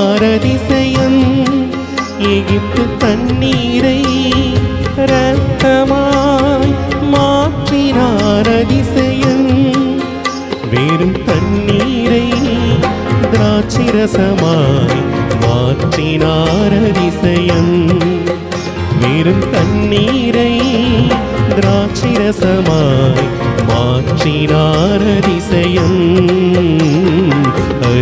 மாற்றினார் எகிப்து தண்ணீரை ரத்தமாய் மாற்றினார் அதிசயம். வெறும் தண்ணீரை திராட்சிரசமாய் மாற்றினார் அதிசயம். வெறும் தண்ணீரை திராட்சிரசமாய் மாற்றினார் அதிசயம்.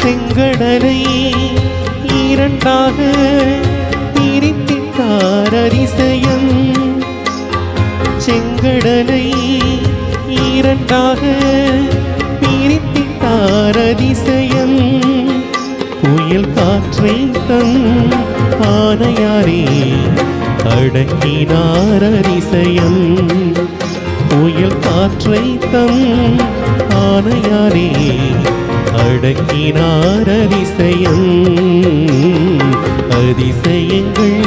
செங்கடலை இரண்டாக பிரித்திட்டார் அதிசயம். செங்கடலை இரண்டாக பிரித்திட்டார் அதிசயம். புயல் காற்றை தன் ஆனையாரே அடக்கினார் அரிசயம் புயல் காற்றை தம் ஆனையாரே முழக்கினார் அதிசயம். அதிசயங்கள்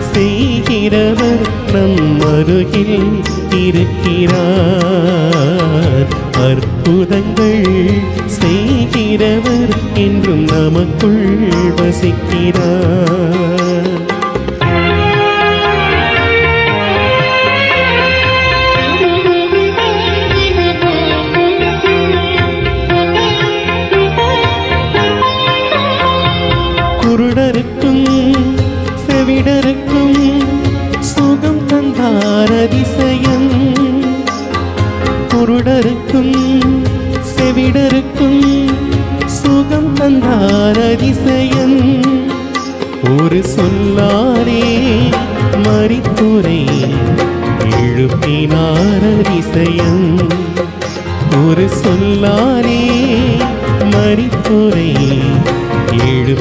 செய்கிறவர் நம் அருகில் இருக்கிறார். அற்புதங்கள் செய்கிறவர் என்றும் நமக்குள் வசிக்கிறார். செவிடருக்கும் சுகம் தந்தார் அதிசயம். குருடருக்கும் செவிடருக்கும் சுகம் தந்தார் அதிசயம். ஒரு சொல்லாரே மறித்துரை எழுப்பினார் அதிசயம். ஒரு சொல்லாரே மறித்துரை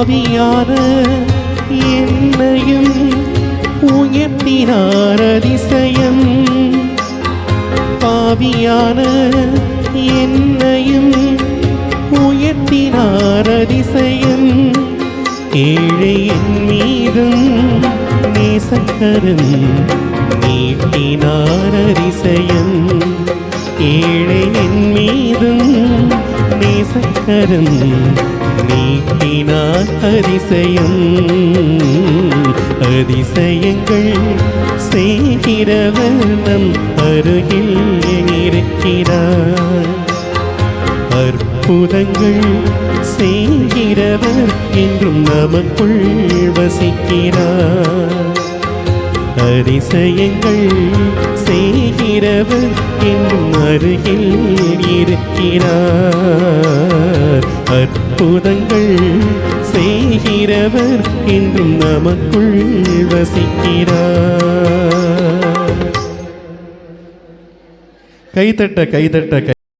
பாவியான என்னையும் உயர்த்தினார் அதிசயம். பாவியான என்னையும் உயர்த்தினார் அதிசயம். ஏழை என் மீதும் நேசக்கரும் நீட்டினார் அதிசயம். ஏழை என் மீதும் நேசக்கரம் நீட்டினார் அதிசயம். அதிசயங்கள் செய்கிறவர் நம் அருகில் இருக்கிறார் அற்புதங்கள் செய்கிறவர் என்றும் நமக்குள் வசிக்கிறார். அதிசயங்கள் செய்கிறவர் என்றும் அருகில் இருக்கிறார். அற்புதங்கள் அற்புதங்கள் செய்கிறவர் என்றும் நமக்குள் வசிக்கிறார். கைதட்ட கைதட்ட கை